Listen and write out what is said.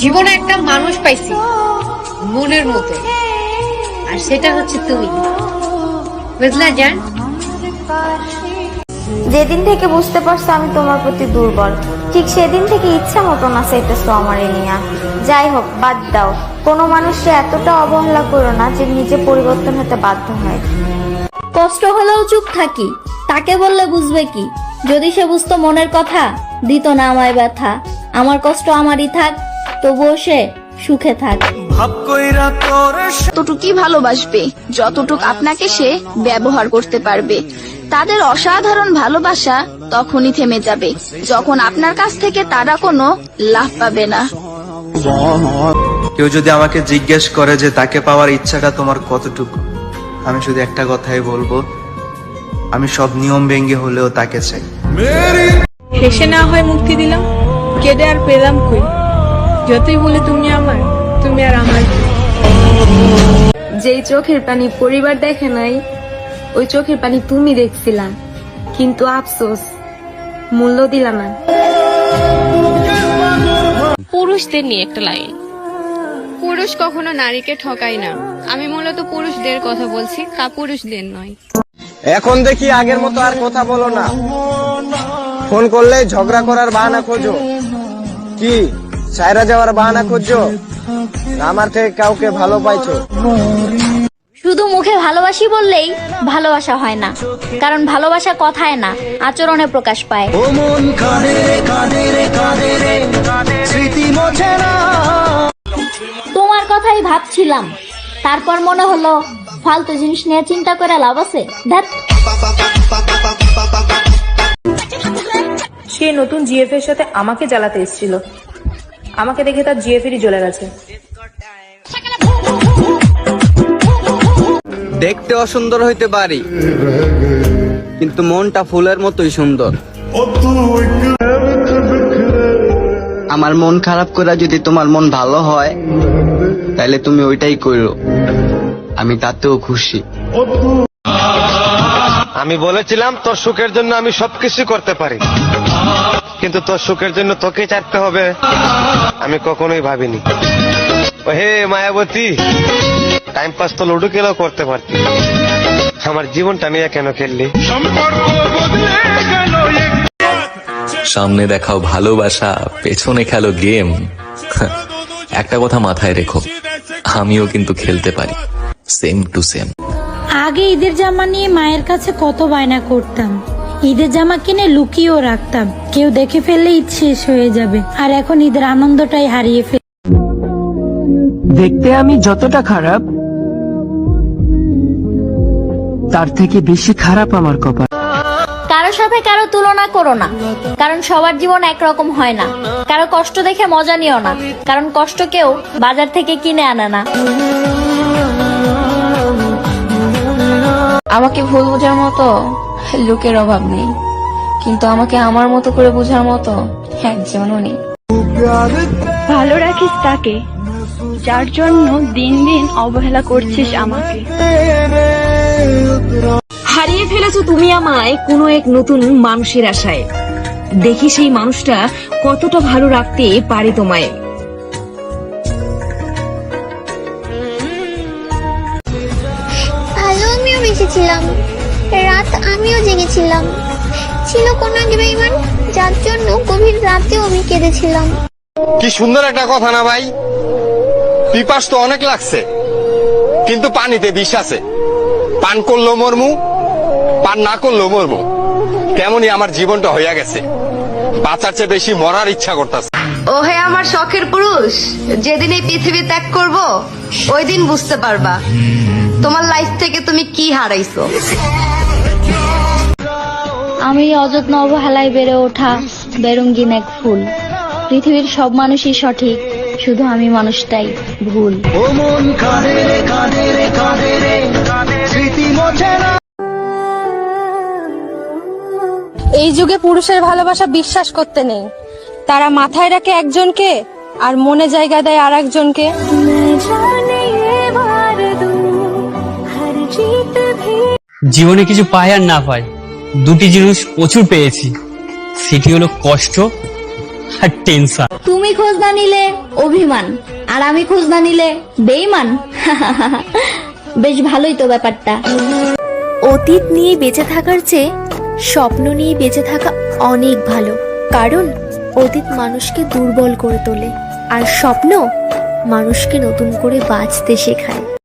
জীবনে একটা মানুষ পাইছি মনের মতো আর সেটা হচ্ছে তুমি। বুঝলা জান? যেদিন থেকে বুঝতে পারছ আমি তোমার প্রতি দুর্বল ঠিক সেদিন থেকে ইচ্ছা মতো না চাইতেছো আমার এ নিয়া। যাই হোক বাদ দাও। কোনো মানুষকে এতটা অবহেলা করো না যে নিজে পরিবর্তন হতে বাধ্য হয়। কষ্ট হলেও চুপ থাকি তাকে বললে বুঝবে কি? যদি সে বুঝতো মনের কথা দিত না আমায় ব্যথা। আমার কষ্ট আমারই থাক তবুও সে সুখে থাক। ততটুকুই ভালোবাসবে যতটুক আপনাকে সে ব্যবহার করতে পারবে। তাদের অসাধারণ ভালোবাসা তখনই থেমে যাবে যখন আপনার কাছ থেকে তারা কোনো লাভ পাবে না। কেউ যদি আমাকে জিজ্ঞেস করে যে তাকে পাওয়ার ইচ্ছাটা তোমার কতটুকু আমি শুধু একটা কথাই বলব আমি সব নিয়ম ভেঙে হলেও তাকে চাই। হেসে না হয় মুক্তি দিলাম কেঁদে আর পেলাম কই? যতই বলে তুমি আমার তুমি আর আমার? যেই চোখের পানি পরিবার দেখে নাই ওই চোখের পানি তুমি দেখছিলাম কিন্তু আফসোস মূল্য দিলা না। পুরুষদের নিয়ে একটা লাইন। পুরুষ কখনো নারীকে ঠকায় না। আমি মূলত পুরুষদের কথা বলছি কা পুরুষদের নয়। এখন দেখি আগের মতো আর কথা বলো না। ফোন করলে ঝগড়া করার বাহানা খোঁজো। কি? সায়রা যাওয়ার বাহানা খুঁজছো? না আমার থেকে কাউকে ভালো পাইছো? শুধু মুখে ভালোবাসি বললেই ভালোবাসা হয় না। কারণ ভালোবাসা কথায় না আচরণে প্রকাশ পায়। তোমার কথাই ভাবছিলাম। তারপর মনে হলো ফালতু জিনিস নিয়ে চিন্তা করে লাভ আছে। সে নতুন জিএফ এর সাথে আমাকে জ্বালাতে এসেছিল। আমাকে দেখে তার জিএফ এরই জ্বলে গেছে। দেখতে অসুন্দর হইতে পারি কিন্তু মনটা ফুলের মতোই সুন্দর। আমার মন খারাপ করে যদি তোমার মন ভালো হয় তাহলে তুমি ওইটাই করো। আমি তাতেও খুশি। আমি বলেছিলাম তোর সুখের জন্য আমি সবকিছু করতে পারি। কিন্তু তোর সুখের জন্য তোকে চাইতে হবে। আমি কখনোই ভাবিনি। হে মায়াবতী টাইম পাস তো লুডো খেলেও করতে পারতি। আমার জীবনটা নিয়ে কেন খেললি? সামনে দেখাও ভালোবাসা পেছনে খেলো গেম একটা কথা মাথায় রেখো আমিও কিন্তু খেলতে পারি। সেম টু সেম আগে ঈদের জামা নিয়ে মায়ের কাছে কত বায়না করতাম। ঈদের জামা কিনে লুকিয়েও রাখতাম। কেউ দেখে ফেললে ঈদ শেষ হয়ে যাবে। আর এখন ঈদের আনন্দটাই হারিয়ে ফেল দেখতে আমি যতটা খারাপ তার থেকে বেশি খারাপ আমার কপাল। কারও সাথে কারও তুলনা করো না। কারণ সবার জীবন একরকম হয় না। কারও কষ্ট দেখে মজা নিও না। কারণ কষ্ট কেউ বাজার থেকে কিনে আনে না। আমাকে ভুল বোঝার মতো লোকের অভাব নেই। কিন্তু আমাকে আমার মতো করে বোঝার মতো একজনও নেই ভালো রাখিস তাকে যার জন্য দিন দিন অবহেলা করছিস আমাকে। হারিয়ে ফেলেছো তুমি আমায় কোনো এক নতুন মানুষের আশায়। দেখি সেই মানুষটা কতটা ভালো রাখতে পারে তোমায়। ভালো আমিও বেঁচেছিলাম রাত আমিও জেগেছিলাম। ছিল কোন এক বেইমান যার জন্য গভীর রাতেও আমি কেঁদেছিলাম। কি সুন্দর একটা কথা না ভাই? পিপাস তো অনেক লাগছে কিন্তু পানিতে বিষ আছে। পান করল মরমু পান না করল মরবো তেমনই আমার জীবনটা হইয়া গেছে। বাঁচার চেয়ে বেশি মরার ইচ্ছা করতেছে। ও হে আমার শখের পুরুষ যেদিন এই পৃথিবী ত্যাগ করব ওই দিন বুঝতে পারবা। তোমার লাইফ থেকে তুমি কি হারাইছো? আমি অযত্ন অবহেলায় বেড়ে ওঠা বেরঙ্গিন এক ফুল। পৃথিবীর সব মানুষই সঠিক শুধু আমি মানুষটাই ভুল। এই যুগে পুরুষের ভালোবাসা বিশ্বাস করতে নেই। তারা মাথায় রাখে একজনকে আর মনে জায়গা দেয় আর একজনকে জীবনে কিছু পাই আর না পাই দুটি জিনিস প্রচুর পেয়েছি। সেটি হলো কষ্ট আর টেনশন। তুমি খোঁজ না নিলে অভিমান আর আমি খোঁজ না নিলে বেইমান। বেশ ভালোই তো ব্যাপারটা। অতীত নিয়ে বেঁচে থাকার চেয়ে স্বপ্ন নিয়ে বেঁচে থাকা অনেক ভালো। কারণ অতীত মানুষকে দুর্বল করে তোলে আর স্বপ্ন মানুষকে নতুন করে বাঁচতে শেখায়।